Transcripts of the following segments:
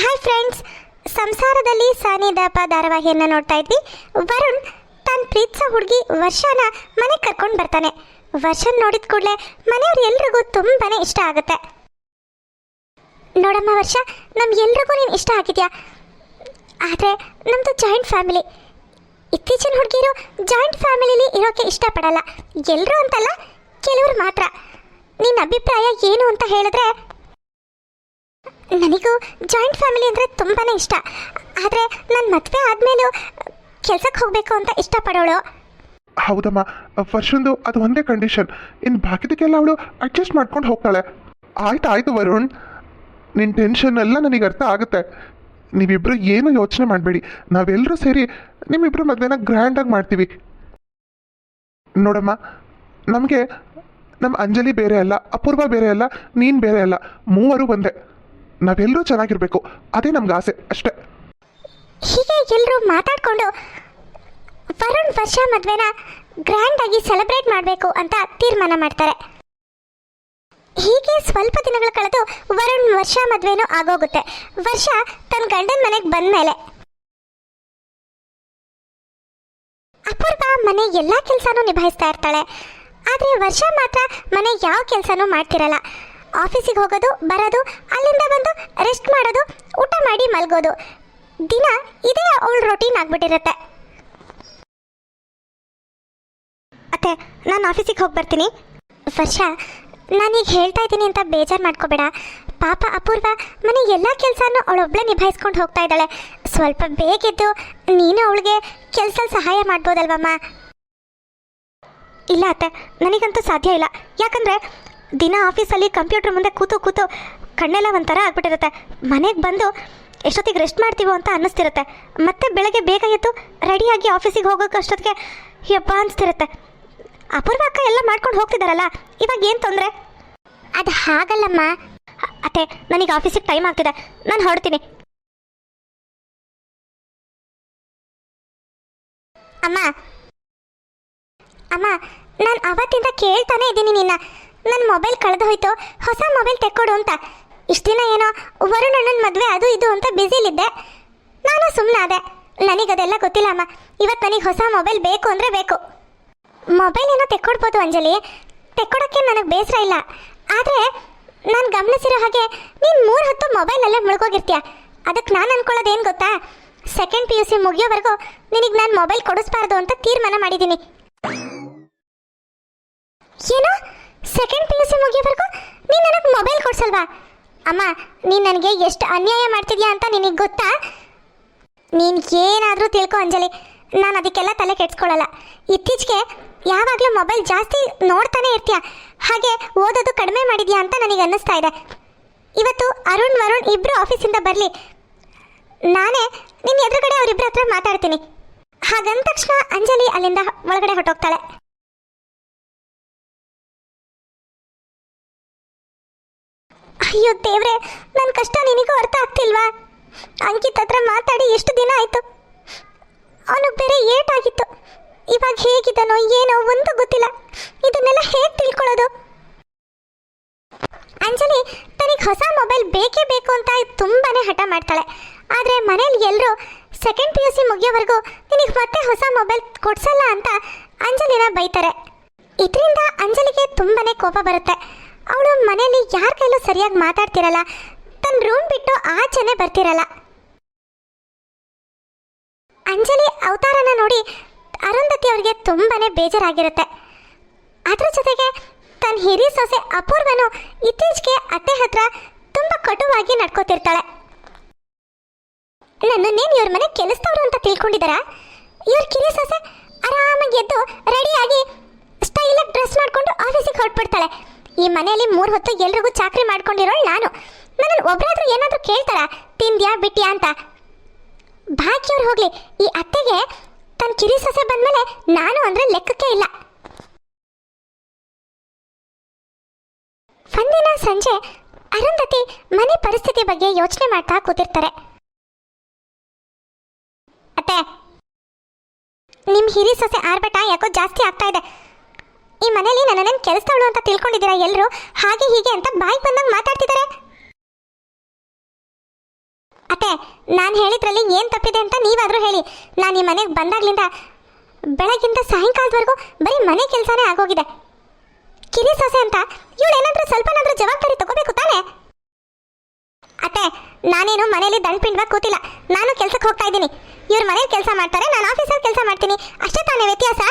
Hi friends ಸಂಸಾರದಲ್ಲಿ ಸಾನಿದಪ ಧಾರಾವಾಹಿಯನ್ನು ನೋಡ್ತಾ ಇದ್ವಿ. ವರುಣ್ ತನ್ನ ಪ್ರೀತಿಸೋ ಹುಡುಗಿ ವರ್ಷನ ಮನೆಗೆ ಕರ್ಕೊಂಡು ಬರ್ತಾನೆ. ವರ್ಷನ್ ನೋಡಿದ ಕೂಡಲೇ ಮನೆಯವ್ರು ಎಲ್ರಿಗೂ ತುಂಬಾನೇ ಇಷ್ಟ ಆಗುತ್ತೆ. ನೋಡಮ್ಮ ವರ್ಷ ನಮ್ಗೆಲ್ರಿಗೂ ನೀನು ಇಷ್ಟ ಆಗಿದ್ಯಾ? ಆದರೆ ನಮ್ಮದು ಜಾಯಿಂಟ್ ಫ್ಯಾಮಿಲಿ ಇತ್ತೀಚಿನ ಹುಡುಗಿರು ಜಾಯಿಂಟ್ ಫ್ಯಾಮಿಲಿಲಿ ಇರೋಕ್ಕೆ ಇಷ್ಟಪಡಲ್ಲ. ಎಲ್ಲರೂ ಅಂತಲ್ಲ, ಕೆಲವರು ಮಾತ್ರ. ನಿನ್ನ ಅಭಿಪ್ರಾಯ ಏನು ಅಂತ ಹೇಳಿದ್ರೆ ನನಗೂ ಜಾಯಿಂಟ್ ಫ್ಯಾಮಿಲಿ ಅಂದರೆ ತುಂಬಾ ಇಷ್ಟ. ಆದರೆ ನನ್ನ ಮದುವೆ ಆದಮೇಲೂ ಕೆಲಸಕ್ಕೆ ಹೋಗಬೇಕು ಅಂತ ಇಷ್ಟಪಡೋಳು. ಹೌದಮ್ಮ, ವರ್ಷಂದು ಅದು ಒಂದೇ ಕಂಡೀಷನ್ ಇನ್ನು ಬಾಕಿದಕ್ಕೆಲ್ಲ ಅವಳು ಅಡ್ಜಸ್ಟ್ ಮಾಡ್ಕೊಂಡು ಹೋಗ್ತಾಳೆ. ಆಯ್ತು ಆಯ್ತು ವರುಣ್. ನಿನ್ನ ಟೆನ್ಷನ್ ಎಲ್ಲ ನನಗೆ ಅರ್ಥ ಆಗುತ್ತೆ. ನೀವಿಬ್ಬರು ಏನು ಯೋಚನೆ ಮಾಡಬೇಡಿ. ನಾವೆಲ್ಲರೂ ಸೇರಿ ನಿಮ್ಮಿಬ್ಬರು ಮದುವೆನ ಗ್ರ್ಯಾಂಡಾಗಿ ಮಾಡ್ತೀವಿ. ನೋಡಮ್ಮ, ನಮಗೆ ನಮ್ಮ ಅಂಜಲಿ ಬೇರೆ ಅಲ್ಲ, ಅಪೂರ್ವ ಬೇರೆ ಅಲ್ಲ, ನೀನು ಬೇರೆ ಅಲ್ಲ, ಮೂವರು ಒಂದೇ. ನಾವೆಲ್ಲರೂ ಚೆನ್ನಾಗಿರ್ಬೇಕು. ಅದೇ ನಮ್ಗೆ ಆಸೆ. ಅಷ್ಟೇ. ಹೀಗೆ ಎಲ್ಲರೂ ಮಾತಾಡಿಕೊಂಡು ವರುಣ್, ವರ್ಷ ಮದುವೆನ ಗ್ರ್ಯಾಂಡ್ ಆಗಿ ಸೆಲೆಬ್ರೇಟ್ ಮಾಡಬೇಕು ಅಂತ ತೀರ್ಮಾನ ಮಾಡ್ತಾರೆ. ಹೀಗೆ ಸ್ವಲ್ಪ ದಿನಗಳು ಕಳೆದು ವರುಣ್, ವರ್ಷ ಮದುವೆನೂ ಆಗೋಗುತ್ತೆ. ವರ್ಷ ತನ್ನ ಗಂಡನ ಮನೆಗೆ ಬಂದ್ಮೇಲೆ. ಅಪೂರ್ವ ಮನೆ ಎಲ್ಲ ಕೆಲಸನೂ ನಿಭಾಯಿಸ್ತಾ ಇರ್ತಾಳೆ. ಆದರೆ ವರ್ಷ ಮಾತ್ರ ಮನೆ ಯಾವ ಕೆಲಸನೂ ಮಾಡ್ತಿರಲ್ಲ. ಆಫೀಸಿಗೆ ಹೋಗೋದು, ಬರೋದು, ಅಲ್ಲಿಂದ ಬಂದು ರೆಸ್ಟ್ ಮಾಡೋದು, ಊಟ ಮಾಡಿ ಮಲಗೋದು. ದಿನ ಇದೇ ಅವಳ ರೊಟೀನ್ ಆಗ್ಬಿಟ್ಟಿರುತ್ತೆ. ಅತ್ತೆ, ನಾನು ಆಫೀಸಿಗೆ ಹೋಗಿ ಬರ್ತೀನಿ. ವರ್ಷ ನಾನೀಗ ಹೇಳ್ತಾ ಇದ್ದೀನಿ ಅಂತ ಬೇಜಾರು ಮಾಡ್ಕೋಬೇಡ. ಪಾಪ ಅಪೂರ್ವ ಮನೆ ಎಲ್ಲ ಕೆಲಸನೂ ಅವಳೊಬ್ಳೆ ನಿಭಾಯಿಸ್ಕೊಂಡು ಹೋಗ್ತಾ ಇದ್ದಾಳೆ. ಸ್ವಲ್ಪ ಬೇಗಿದ್ದು ನೀನು ಅವಳಿಗೆ ಕೆಲಸದಲ್ಲಿ ಸಹಾಯ ಮಾಡ್ಬೋದಲ್ವಮ್ಮ? ಇಲ್ಲ ಅತ್ತೆ, ನನಗಂತೂ ಸಾಧ್ಯ ಇಲ್ಲ. ಯಾಕಂದರೆ ದಿನ ಆಫೀಸಲ್ಲಿ ಕಂಪ್ಯೂಟರ್ ಮುಂದೆ ಕೂತು ಕೂತು ಕಣ್ಣೆಲ್ಲ ಒಂಥರ ಆಗ್ಬಿಟ್ಟಿರುತ್ತೆ. ಮನೆಗೆ ಬಂದು ಎಷ್ಟೊತ್ತಿಗೆ ರೆಸ್ಟ್ ಮಾಡ್ತೀವೋ ಅಂತ ಅನ್ನಿಸ್ತಿರುತ್ತೆ. ಮತ್ತೆ ಬೆಳಗ್ಗೆ ಬೇಗ ಎದ್ದು ರೆಡಿಯಾಗಿ ಆಫೀಸಿಗೆ ಹೋಗೋಕೆ ಅಷ್ಟೊತ್ತಿಗೆ ಯಪ್ಪ ಅನಿಸ್ತಿರುತ್ತೆ. ಅಪೂರ್ವ ಅಕ್ಕ ಎಲ್ಲ ಮಾಡ್ಕೊಂಡು ಹೋಗ್ತಿದಾರಲ್ಲ ಇವಾಗ ಏನು ತೊಂದರೆ? ಅದು ಹಾಗಲ್ಲಮ್ಮ. ಅತ್ತೆ ನನಗೆ ಆಫೀಸಿಗೆ ಟೈಮ್ ಆಗ್ತಿದೆ. ನಾನು ಹೊರಡ್ತೀನಿ. ಅಮ್ಮ. ಅಮ್ಮ ನಾನು ಅವತ್ತಿಂದ ಕೇಳ್ತಾನೆ ಇದ್ದೀನಿ ನಿನ್ನ. ನನ್ನ ಮೊಬೈಲ್ ಕಳೆದು ಹೋಯ್ತು. ಹೊಸ ಮೊಬೈಲ್ ತೆಕ್ಕೊಡು ಅಂತ. ಇಷ್ಟು ದಿನ ಏನೋ ಅಣ್ಣನ ಮದುವೆ ಅದು ಇದು ಅಂತ ಬ್ಯುಸಿಲಿದ್ದೆ. ನಾನು ಸುಮ್ಮನೆ ನನಗೆ ಅದೆಲ್ಲ ಗೊತ್ತಿಲ್ಲ ಅಮ್ಮ. ಇವತ್ತು ನನಗೆ ಹೊಸ ಮೊಬೈಲ್ ಬೇಕು ಅಂದರೆ ಬೇಕು. ಮೊಬೈಲ್ ಏನೋ ತೆಕ್ಕೊಡ್ಬೋದು ಅಂಜಲಿ. ತೆಕ್ಕೊಡೋಕ್ಕೆ ನನಗೆ ಬೇಸರ ಇಲ್ಲ. ಆದರೆ ನಾನು ಗಮನಿಸಿರೋ ಹಾಗೆ ನೀನು ಮೂರು ಹೊತ್ತು ಮೊಬೈಲಲ್ಲೇ ಮುಳುಗೋಗಿರ್ತೀಯ? ಅದಕ್ಕೆ ನಾನು ಅನ್ಕೊಳ್ಳೋದೇನು ಗೊತ್ತಾ? ಸೆಕೆಂಡ್ ಪಿ ಯು ಸಿ ಮುಗಿಯೋವರೆಗೂ ನಿನಗೆ ನಾನು ಮೊಬೈಲ್ ಕೊಡಿಸ್ಬಾರ್ದು ಅಂತ ತೀರ್ಮಾನ ಮಾಡಿದ್ದೀನಿ ಏನು? ಸೆಕೆಂಡ್ ಪಿ ಯು ಸಿ ಮುಗಿಯೋವರೆಗೂ ನೀನು ನನಗೆ ಮೊಬೈಲ್ ಕೊಡ್ಸಲ್ವಾ? ಅಮ್ಮ, ನೀನು ನನಗೆ ಎಷ್ಟು ಅನ್ಯಾಯ ಮಾಡ್ತಿದ್ಯಾ ಅಂತ ನಿನಗೆ ಗೊತ್ತಾ? ನೀನು ಏನಾದರೂ ತಿಳ್ಕೊ ಅಂಜಲಿ. ನಾನು ಅದಕ್ಕೆಲ್ಲ ತಲೆ ಕೆಡ್ಸ್ಕೊಳ್ಳಲ್ಲ ಇತ್ತೀಚೆಗೆ ಯಾವಾಗಲೂ ಮೊಬೈಲ್ ಜಾಸ್ತಿ ನೋಡ್ತಾನೆ ಇರ್ತೀಯ? ಹಾಗೆ ಓದೋದು ಕಡಿಮೆ ಮಾಡಿದ್ಯಾ ಅಂತ ನನಗೆ ಅನ್ನಿಸ್ತಾ ಇದೆ. ಇವತ್ತು ಅರುಣ್, ವರುಣ್ ಇಬ್ಬರು ಆಫೀಸಿಂದ ಬರಲಿ. ನಾನೇ ನಿನ್ನ ಎದುರುಗಡೆ ಅವರಿಬ್ಬರ ಹತ್ರ ಮಾತಾಡ್ತೀನಿ. ಹಾಗಂದ ತಕ್ಷಣ ಅಂಜಲಿ ಅಲ್ಲಿಂದ ಒಳಗಡೆ ಹೊಟ್ಟೋಗ್ತಾಳೆ ಅಯ್ಯೋ ದೇವ್ರೆ ನನ್ನ ಕಷ್ಟ ನಿನಗೂ ಅರ್ಥ ಆಗ್ತಿಲ್ವಾ? ಅಂಕಿತ್ ಹತ್ರ ಮಾತಾಡಿ ಎಷ್ಟು ದಿನ ಆಯ್ತು? ಅವನು ಬೇರೆ ಏಟಾಗಿತ್ತು. ಇವಾಗ ಹೇಗಿದ್ದಾನೋ ಏನೋ ಒಂದು ಗೊತ್ತಿಲ್ಲ. ಇದನ್ನೆಲ್ಲ ಹೇಗೆ ತಿಳ್ಕೊಳ್ಳೋದು? ಅಂಜಲಿ, ತನಗೆ ಹೊಸ ಮೊಬೈಲ್ ಬೇಕೇ ಬೇಕು ಅಂತ ತುಂಬಾನೇ ಹಠ ಮಾಡ್ತಾಳೆ. ಆದರೆ ಮನೇಲಿ ಎಲ್ಲರೂ ಸೆಕೆಂಡ್ ಪಿ ಯು ಸಿ ಮುಗಿಯೋವರೆಗೂ ನಿನಗೆ ಮತ್ತೆ ಹೊಸ ಮೊಬೈಲ್ ಕೊಡ್ಸಲ್ಲ ಅಂತ ಅಂಜಲಿನ ಬೈತಾರೆ. ಇದರಿಂದ ಅಂಜಲಿಗೆ ತುಂಬಾ ಕೋಪ ಬರುತ್ತೆ. ಅವಳು ಮನೆಯಲ್ಲಿ ಯಾರ ಕೈಲೂ ಸರಿಯಾಗಿ ಮಾತಾಡ್ತಿರಲ್ಲ ತನ್ನ ರೂಮ್ ಬಿಟ್ಟು ಆಚೆನೆ ಬರ್ತಿರಲ್ಲ. ಅಂಜಲಿ ಅವತಾರನ ನೋಡಿ ಅರುಂಧತಿ ಅವರಿಗೆ ತುಂಬಾನೇ ಬೇಜಾರಾಗಿರುತ್ತೆ. ಅದರ ಜೊತೆಗೆ ತನ್ನ ಹಿರಿಯ ಸೊಸೆ ಅಪೂರ್ವನು ಇತ್ತೀಚೆಗೆ ಅತ್ತೆ ಹತ್ರ ತುಂಬ ಕಟುವಾಗಿ ನಡ್ಕೋತಿರ್ತಾಳೆ. ನೀನು ಇವ್ರ ಮನೆ ಕೆಲಸದವರು ಅಂತ ತಿಳ್ಕೊಂಡಿದ್ದಾರಾ ಇವ್ರ ಕಿರಿಯ ಸೊಸೆ ಆರಾಮಾಗಿ ಎದ್ದು ರೆಡಿಯಾಗಿ ಸ್ಟೈಲಾಗಿ ಡ್ರೆಸ್ ಮಾಡಿಕೊಂಡು ಆಫೀಸಿಗೆ ಹೊರಟ್ಬಿಡ್ತಾಳೆ. ಈ ಮನೆಯಲ್ಲಿ ಮೂರು ಹೊತ್ತು ಎಲ್ರಿಗೂ ಚಾಕ್ರಿ ಮಾಡ್ಕೊಂಡಿರೋಳು ನಾನು. ನನ್ನ ಒಬ್ಬರಾದ್ರೂ ಏನಾದರೂ ಕೇಳ್ತಾರಾ? ತಿಂದ್ಯಾ, ಬಿಟ್ಟಿಯಾ ಅಂತ? ಭಾಗ್ಯವ್ರು ಹೋಗ್ಲಿ, ಈ ಅತ್ತೆಗೆ ತನ್ನ ಕಿರಿ ಸೊಸೆ ಬಂದ್ಮೇಲೆ ನಾನು ಅಂದ್ರೆ ಲೆಕ್ಕಕ್ಕೆ ಇಲ್ಲ. ಒಂದಿನ ಸಂಜೆ ಅರುಂಧತಿ ಮನೆ ಪರಿಸ್ಥಿತಿ ಬಗ್ಗೆ ಯೋಚನೆ ಮಾಡ್ತಾ ಕೂತಿರ್ತಾರೆ. ಅತ್ತೆ, ನಿಮ್ ಹಿರಿ ಸೊಸೆ ಆರ್ಭಟ ಯಾಕೋ ಜಾಸ್ತಿ ಆಗ್ತಾ ಇದೆ. ಈ ಮನೇಲಿ ನನ್ನನ್ನು ಕೆಲಸದವಳು ಅಂತ ತಿಳ್ಕೊಂಡಿದ್ದೀರಾ ಎಲ್ಲರೂ ಹಾಗೆ ಹೀಗೆ ಅಂತ ಬಾಯಿ ಬಂದಂಗೆ ಮಾತಾಡ್ತಿದ್ದಾರೆ. ಅತ್ತೆ, ನಾನು ಹೇಳಿದ್ರಲ್ಲಿ ಏನು ತಪ್ಪಿದೆ ಅಂತ ನೀವಾದರೂ ಹೇಳಿ. ನಾನು ಈ ಮನೆಗೆ ಬಂದಾಗ್ಲಿಂದ ಬೆಳಗಿಂದ ಸಾಯಂಕಾಲದವರೆಗೂ ಬರೀ ಮನೆ ಕೆಲಸನೇ ಆಗೋಗಿದೆ. ಕಿರಿ ಸೊಸೆ ಅಂತ ಇವಳು ಏನಾದರೂ ಸ್ವಲ್ಪನಾದರೂ ಜವಾಬ್ದಾರಿ ತಗೋಬೇಕು ತಾನೆ? ಅತ್ತೆ, ನಾನೇನು ಮನೇಲಿ ದಂಡ್ಪಿಂಡ್ವಾಗ ಕೂತಿಲ್ಲ. ನಾನು ಕೆಲ್ಸಕ್ಕೆ ಹೋಗ್ತಾ ಇದ್ದೀನಿ. ಇವ್ರ ಮನೇಲಿ ಕೆಲಸ ಮಾಡ್ತಾರೆ, ನಾನು ಆಫೀಸಲ್ಲಿ ಕೆಲಸ ಮಾಡ್ತೀನಿ. ಅಷ್ಟೇ ತಾನೇ ವ್ಯತ್ಯಾಸ?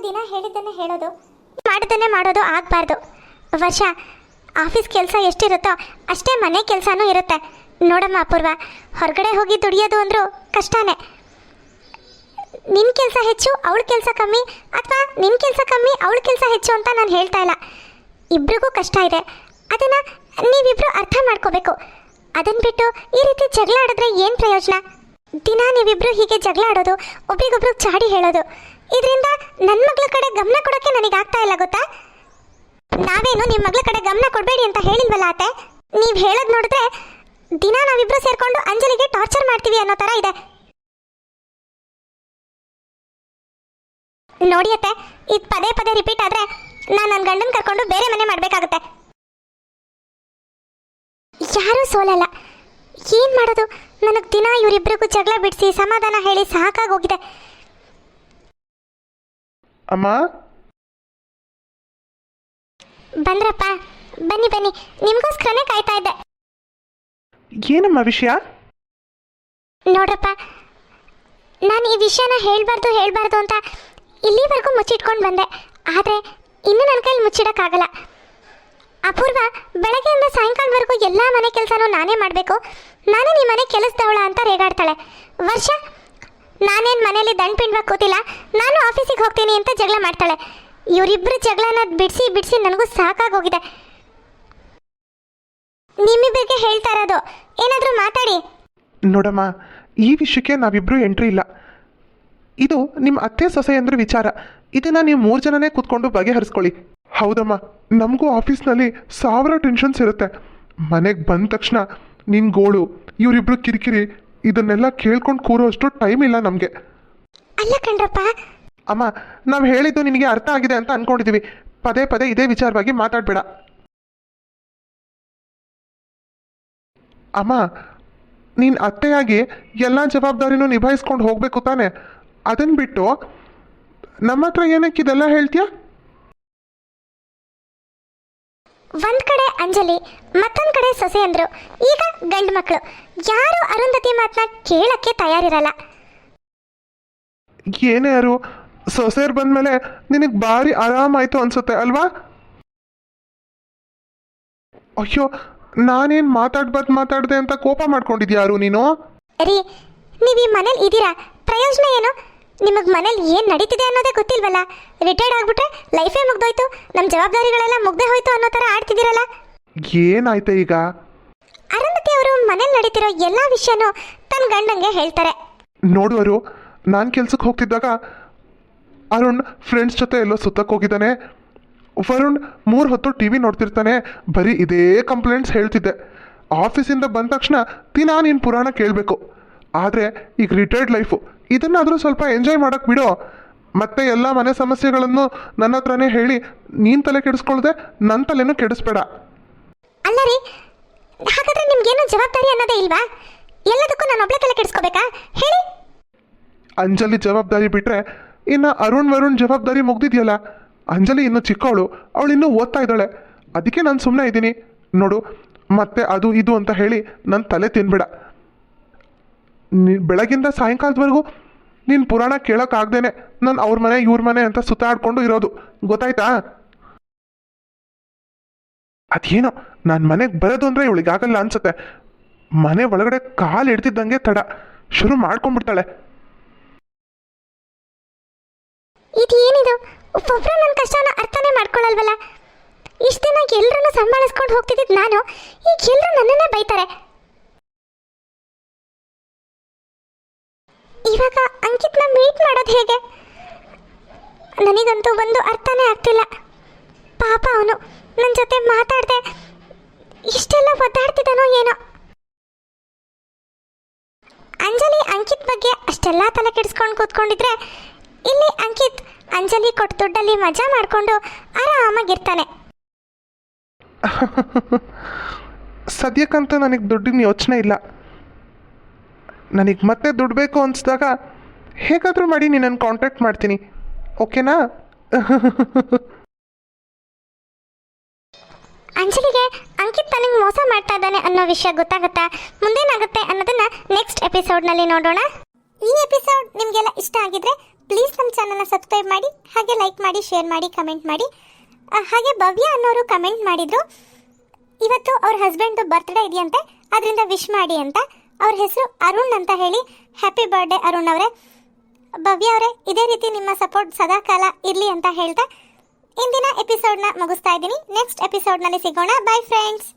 ದಿನ ಹೇಳಿದ್ದನ್ನೇ ಹೇಳೋದು ಮಾಡೋದನ್ನೇ ಮಾಡೋದು ಆಗಬಾರ್ದು. ವರ್ಷ, ಆಫೀಸ್ ಕೆಲಸ ಎಷ್ಟಿರುತ್ತೋ ಅಷ್ಟೇ ಮನೆ ಕೆಲಸನೂ ಇರುತ್ತೆ. ನೋಡಮ್ಮ ಅಪೂರ್ವ, ಹೊರಗಡೆ ಹೋಗಿ ದುಡಿಯೋದು ಅಂದರೂ ಕಷ್ಟನೇ. ನಿನ್ನ ಕೆಲಸ ಹೆಚ್ಚು, ಅವಳ ಕೆಲಸ ಕಮ್ಮಿ, ಅಥವಾ ನಿನ್ನ ಕೆಲಸ ಕಮ್ಮಿ, ಅವಳ ಕೆಲಸ ಹೆಚ್ಚು ಅಂತ ನಾನು ಹೇಳ್ತಾ ಇಲ್ಲ. ಇಬ್ರಿಗೂ ಕಷ್ಟ ಇದೆ. ಅದನ್ನು ನೀವಿಬ್ರು ಅರ್ಥ ಮಾಡ್ಕೋಬೇಕು. ಅದನ್ನ ಬಿಟ್ಟು ಈ ರೀತಿ ಜಗಳ ಆಡಿದ್ರೆ ಏನು ಪ್ರಯೋಜನ? ದಿನ ನೀವಿಬ್ರು ಹೀಗೆ ಜಗಳ ಆಡೋದು, ಒಬ್ರಿಗೊಬ್ರು ಚಾಡಿ ಹೇಳೋದು. ಇದರಿಂದ ನನ್ನ ಮಗಳ ಕಡೆ ಗಮನ ಕೊಡೋಕ್ಕೆ ನನಗೆ ಆಗ್ತಾ ಇಲ್ಲ, ಗೊತ್ತಾ? ನಾವೇನು ನಿಮ್ಮ ಮಗಳ ಕಡೆ ಗಮನ ಕೊಡಬೇಡಿ ಅಂತ ಹೇಳಿಲ್ವಲ್ಲ ಅತ್ತೆ? ನೀವು ಹೇಳೋದು ನೋಡಿದ್ರೆ ದಿನ ನಾವಿಬ್ರು ಸೇರ್ಕೊಂಡು ಅಂಜಲಿಗೆ ಟಾರ್ಚರ್ ಮಾಡ್ತೀವಿ ಅನ್ನೋ ಥರ ಇದೆ. ನೋಡಿ ಅತ್ತೆ, ಇದು ಪದೇ ಪದೇ ರಿಪೀಟ್ ಆದರೆ ನಾನು ನನ್ನ ಗಂಡನ ಕರ್ಕೊಂಡು ಬೇರೆ ಮನೆ ಮಾಡಬೇಕಾಗುತ್ತೆ. ಯಾರೂ ಸೋಲಲ್ಲ. ಏನು ಮಾಡೋದು? ನನಗೆ ದಿನ ಇವರಿಬ್ಬರಿಗೂ ಜಗಳ ಬಿಡಿಸಿ ಸಮಾಧಾನ ಹೇಳಿ ಸಾಕಾಗೋಗಿದೆ ಅಮ್ಮ? ಬಂದ್ರಪ್ಪ. ಬನ್ನಿ ಬನ್ನಿ. ನಿಮಗೋಸ್ಕರನೇ ಕಾಯ್ತಾ ಇದ್ದೆ. ಏನಮ್ಮ ವಿಷಯ? ನೋಡ್ರಪ್ಪ ನಾನು ಈ ವಿಷಯನ ಹೇಳ್ಬಾರ್ದು ಹೇಳ್ಬಾರ್ದು ಅಂತ ಇಲ್ಲಿವರೆಗೂ ಮುಚ್ಚಿಟ್ಕೊಂಡು ಬಂದೆ. ಆದರೆ ಇನ್ನು ನನ್ನ ಕೈಲಿ ಮುಚ್ಚಿಡೋಕ್ಕಾಗಲ್ಲ. ಅಪೂರ್ವ ಬೆಳಗ್ಗೆಯಿಂದ ಸಾಯಂಕಾಲವರೆಗೂ ಎಲ್ಲ ಮನೆ ಕೆಲಸನೂ ನಾನೇ ಮಾಡಬೇಕು. ನಾನೇ ನಿಮ್ಮ ಮನೆ ಕೆಲಸದವಳ ಅಂತ ರೇಗಾಡ್ತಾಳೆ. ವರ್ಷ ನಾನೇನು ಮನೇಲಿ ದಂಡ್ಪಿಂಡ್ವಾಗ ಕೂತಿಲ್ಲ, ನಾನು ಆಫೀಸಿಗೆ ಹೋಗ್ತೀನಿ ಅಂತ ಜಗಳ ಮಾಡ್ತಾಳೆ. ಇವರಿಬ್ಬರು ಜಗಳನ ಬಿಡಿಸಿ ಬಿಡಿಸಿ ನನಗೂ ಸಾಕಾಗೋಗಿದೆ. ನಿಮ್ಮಿಬ್ಬರಿಗೆ ಹೇಳ್ತಾ ಇರೋದು, ಏನಾದರೂ ಮಾತಾಡಿ. ನೋಡಮ್ಮ, ಈ ವಿಷಯಕ್ಕೆ ನಾವಿಬ್ಬರು ಎಂಟ್ರಿ ಇಲ್ಲ. ಇದು ನಿಮ್ಮ ಅತ್ತೆ ಸೊಸೆ ಅಂದ್ರೆ ವಿಚಾರ. ಇದನ್ನ ನೀವು ಮೂರು ಜನನೇ ಕೂತ್ಕೊಂಡು ಬಗೆಹರಿಸ್ಕೊಳ್ಳಿ. ಹೌದಮ್ಮ, ನಮಗೂ ಆಫೀಸ್ನಲ್ಲಿ ಸಾವಿರ ಟೆನ್ಷನ್ಸ್ ಇರುತ್ತೆ. ಮನೆಗೆ ಬಂದ ತಕ್ಷಣ ನಿನ್ನ ಗೋಳು, ಇವರಿಬ್ರು ಕಿರಿಕಿರಿ ಇದನ್ನೆಲ್ಲ ಕೇಳ್ಕೊಂಡು ಕೂರೋ ಅಷ್ಟು ಟೈಮ್ ಇಲ್ಲ ನಮಗೆ. ಅಲ್ಲ ಕಣ್ರಪ್ಪ. ಅಮ್ಮ ನಾವು ಹೇಳಿದ್ದು ನಿನಗೆ ಅರ್ಥ ಆಗಿದೆ ಅಂತ ಅನ್ಕೊಂಡಿದ್ದೀವಿ ಪದೇ ಪದೇ ಇದೇ ವಿಚಾರವಾಗಿ ಮಾತಾಡಬೇಡ. ಅಮ್ಮ ನೀನು ಅತ್ತೆಯಾಗಿ ಎಲ್ಲ ಜವಾಬ್ದಾರಿನೂ ನಿಭಾಯಿಸ್ಕೊಂಡು ಹೋಗಬೇಕು ತಾನೆ? ಅದನ್ನು ಬಿಟ್ಟು ನಮ್ಮ ಹತ್ರ ಏನಕ್ಕೆ ಇದೆಲ್ಲ ಹೇಳ್ತೀಯಾ? ಒಂದ್ ಕಡೆ ಅಂಜಲಿ ಮತ್ತೊಂದ್ ಕಡೆ ಸೊಸೆ ಅಂದ್ರು. ಈಗ ಗಂಡು ಮಕ್ಕಳು ಯಾರು ಅರುಂಧತಿ ಮಾತನ್ನ ಕೇಳಕ್ಕೆ ತಯಾರಿರಲ್ಲ. ಏನೇ ಯಾರು ಸೊಸೆಯರ್ ಬಂದ್ಮೇಲೆ ನಿನಗೆ ಭಾರಿ ಆರಾಮಾಯ್ತು ಅನ್ಸುತ್ತೆ ಅಲ್ವಾ? ಅಯ್ಯೋ ನಾನೇನ್ ಮಾತಾಡ್ಬಾರ್ದು ಮಾತಾಡ್ದೆ ಅಂತ ಕೋಪ ಮಾಡ್ಕೊಂಡಿದ್ಯಾರು ನೀನು? ರೀ ನೀವು ಈ ಮನೇಲಿ ಇದ್ದೀರಾ? ಪ್ರಯೋಜನ ಏನು? ನಿಮಗೆ ಮನೇಲಿ ಏನು ನಡೀತಿದೆ ಅನ್ನೋದೇ ಗೊತ್ತಿಲ್ವಲ್ಲ? ರಿಟೈರ್ಡ್ ಆಗ್ಬಿಟ್ರೆ ಲೈಫೇ ಮುಗ್ದೋಯ್ತು ನಮ್ಮ ಜವಾಬ್ದಾರಿಗಳೆಲ್ಲ ಮುಗ್ದೇ ಹೋಯ್ತು ಅನ್ನೋ ಥರ ಆಡ್ತಿದ್ದೀರಲ್ಲ? ಏನಾಯ್ತು ಈಗ? ಅರುಂಧತಿ ಅವರು ಮನೇಲಿ ನಡೀತಿರೋ ಎಲ್ಲ ವಿಷಯನೂ ತನ್ನ ಗಂಡಂಗೆ ಹೇಳ್ತಾರೆ. ನೋಡುವರು ನಾನು ಕೆಲ್ಸಕ್ಕೆ ಹೋಗ್ತಿದ್ದಾಗ ಅರುಣ್ ಫ್ರೆಂಡ್ಸ್ ಜೊತೆ ಎಲ್ಲೋ ಸುತ್ತಕ್ಕೆ ಹೋಗಿದ್ದಾನೆ. ವರುಣ್ ಮೂರು ಹೊತ್ತು ಟಿ ವಿ ನೋಡ್ತಿರ್ತಾನೆ ಬರೀ ಇದೇ ಕಂಪ್ಲೇಂಟ್ಸ್ ಹೇಳ್ತಿದ್ದೆ. ಆಫೀಸಿಂದ ಬಂದ ತಕ್ಷಣ ದಿನಾ ನೀನು ಪುರಾಣ ಕೇಳಬೇಕು. ಆದರೆ ಈಗ ರಿಟೈರ್ಡ್ ಲೈಫು ಇದನ್ನಾದರೂ ಸ್ವಲ್ಪ ಎಂಜಾಯ್ ಮಾಡೋಕ್ಕೆ ಬಿಡು. ಮತ್ತೆ ಎಲ್ಲ ಮನೆ ಸಮಸ್ಯೆಗಳನ್ನು ನನ್ನ ಹತ್ರನೇ ಹೇಳಿ ನೀನು ತಲೆ ಕೆಡಿಸ್ಕೊಳ್ದೆ ನನ್ನ ತಲೆನೂ ಕೆಡಿಸ್ಬೇಡ. ಅಲ್ಲ ರೀ ಹಾಗಾದ್ರೆ ನಿಮ್ಗೇನು ಜವಾಬ್ದಾರಿ ಅನ್ನೋದೇ ಇಲ್ವಾ? ಎಲ್ಲದಕ್ಕೂ ನಾನು ಒಬ್ಳೆ ತಲೆ ಕೆಡಿಸ್ಕೋಬೇಕಾ? ಹೇಳಿ. ಅಂಜಲಿ ಜವಾಬ್ದಾರಿ ಬಿಟ್ರೆ ಇನ್ನು ಅರುಣ್ ವರುಣ್ ಜವಾಬ್ದಾರಿ ಮುಗ್ದಿದ್ಯಲ್ಲ? ಅಂಜಲಿ ಇನ್ನು ಚಿಕ್ಕವಳು ಅವಳು ಇನ್ನೂ ಓದ್ತಾ ಇದ್ದಾಳೆ. ಅದಕ್ಕೆ ನಾನು ಸುಮ್ಮನೆ ಇದ್ದೀನಿ. ನೋಡು ಮತ್ತೆ ಅದು ಇದು ಅಂತ ಹೇಳಿ ನನ್ನ ತಲೆ ತಿನ್ಬೇಡ. ನೀ ಬೆಳಗಿಂದ ಸಾಯಂಕಾಲದವರೆಗೂ ನೀನು ಪುರಾಣ ಕೇಳೋಕ್ಕಾಗ್ದೇನೆ ನಾನು ಅವ್ರ ಮನೆ, ಇವ್ರ ಮನೆ ಅಂತ ಸುತ್ತಾಡ್ಕೊಂಡು ಇರೋದು. ಗೊತ್ತಾಯ್ತಾ? ಅದೇನೋ, ನಾನು ಮನೆಗೆ ಬರೋದು ಅಂದರೆ ಇವಳಿಗಾಗಲ್ಲ ಅನ್ಸುತ್ತೆ. ಮನೆ ಒಳಗಡೆ ಕಾಲು ಹಿಡ್ತಿದ್ದಂಗೆ ತಡ. ಶುರು ಮಾಡ್ಕೊಂಡ್ಬಿಡ್ತಾಳೆ. ಇದೇನಿದು? ಏನಿದು ಒಬ್ಬೊಬ್ರು ನನ್ನ ಕಷ್ಟನ ಅರ್ಥನೇ ಮಾಡ್ಕೊಳ್ಳಲ್ವಲ್ಲ ಇಷ್ಟು ದಿನ ಎಲ್ಲರನ್ನು ಸಂಭಾಳಿಸ್ಕೊಂಡು ಹೋಗ್ತಿದ್ದಿದ್ದು ನಾನು. ಈಗ ಎಲ್ಲರೂ ನನ್ನನ್ನೇ ಬೈತಾರೆ. ಇವಾಗ ಅಂಕಿತ್ನ ಮೀಟ್ ಮಾಡೋದು ಹೇಗೆ? ನನಗಂತೂ ಒಂದು ಅರ್ಥನೇ ಆಗ್ತಿಲ್ಲ. ಪಾಪ ಅವನು ನನ್ನ ಜೊತೆ ಮಾತಾಡದೆ ಇಷ್ಟೆಲ್ಲ ಒದ್ದಾಡ್ತಿದ್ದಾನೋ ಏನೋ. ಅಂಜಲಿ ಅಂಕಿತ್ ಬಗ್ಗೆ ಅಷ್ಟೆಲ್ಲ ತಲೆ ಕೆಡಿಸ್ಕೊಂಡು ಕೂತ್ಕೊಂಡಿದ್ರೆ ಇಲ್ಲಿ ಅಂಕಿತ್ ಅಂಜಲಿ ಕೊಟ್ಟು ದುಡ್ಡಲ್ಲಿ ಮಜಾ ಮಾಡಿಕೊಂಡು ಆರಾಮಾಗಿರ್ತಾನೆ. ಸದ್ಯಕ್ಕಂತೂ ನನಗೆ ದುಡ್ಡಿನ ಯೋಚನೆ ಇಲ್ಲ. ನನಗೆ ಮತ್ತೆ ದುಡ್ಡು ಬೇಕು ಅನಿಸ್ದಾಗ ಹೇಗಾದರೂ ಮಾಡಿ ನಿನ್ನನ್ನು ಕಾಂಟ್ಯಾಕ್ಟ್ ಮಾಡ್ತೀನಿ ಓಕೆನಾ ಅಂಜಲಿಗೆ ಅಂಕಿತ್ ತನಗೆ ಮೋಸ ಮಾಡ್ತಾ ಇದ್ದಾನೆ ಅನ್ನೋ ವಿಷಯ ಗೊತ್ತಾಗುತ್ತಾ? ಮುಂದೇನಾಗುತ್ತೆ ಅನ್ನೋದನ್ನ ನೆಕ್ಸ್ಟ್ ಎಪಿಸೋಡ್ನಲ್ಲಿ ನೋಡೋಣ. ಈ ಎಪಿಸೋಡ್ ನಿಮಗೆಲ್ಲ ಇಷ್ಟ ಆಗಿದ್ರೆ ಪ್ಲೀಸ್ ನಮ್ಮ ಚಾನಲ್ನ ಸಬ್ಸ್ಕ್ರೈಬ್ ಮಾಡಿ, ಹಾಗೆ ಲೈಕ್ ಮಾಡಿ ಶೇರ್ ಮಾಡಿ ಕಮೆಂಟ್ ಮಾಡಿ. ಹಾಗೆ ಭವ್ಯ ಅನ್ನೋರು ಕಮೆಂಟ್ ಮಾಡಿದ್ರು. ಇವತ್ತು ಅವ್ರ ಹಸ್ಬೆಂಡ್ದು ಬರ್ತ್ಡೇ ಇದೆಯಂತೆ, ಅದರಿಂದ ವಿಶ್ ಮಾಡಿ ಅಂತ. ಅವ್ರ ಹೆಸರು ಅರುಣ್ ಅಂತ ಹೇಳಿ. ಹ್ಯಾಪಿ ಬರ್ಡೇ ಅರುಣ್ ಅವರೇ. ಭವ್ಯ ಅವರೇ, ಇದೇ ರೀತಿ ನಿಮ್ಮ ಸಪೋರ್ಟ್ ಸದಾಕಾಲ ಇರಲಿ ಅಂತ ಹೇಳ್ತಾ ಇಂದಿನ ಎಪಿಸೋಡ್ನ ಮುಗಿಸ್ತಾ ಇದ್ದೀನಿ. ನೆಕ್ಸ್ಟ್ ಎಪಿಸೋಡ್ನಲ್ಲಿ ಸಿಗೋಣ. By friends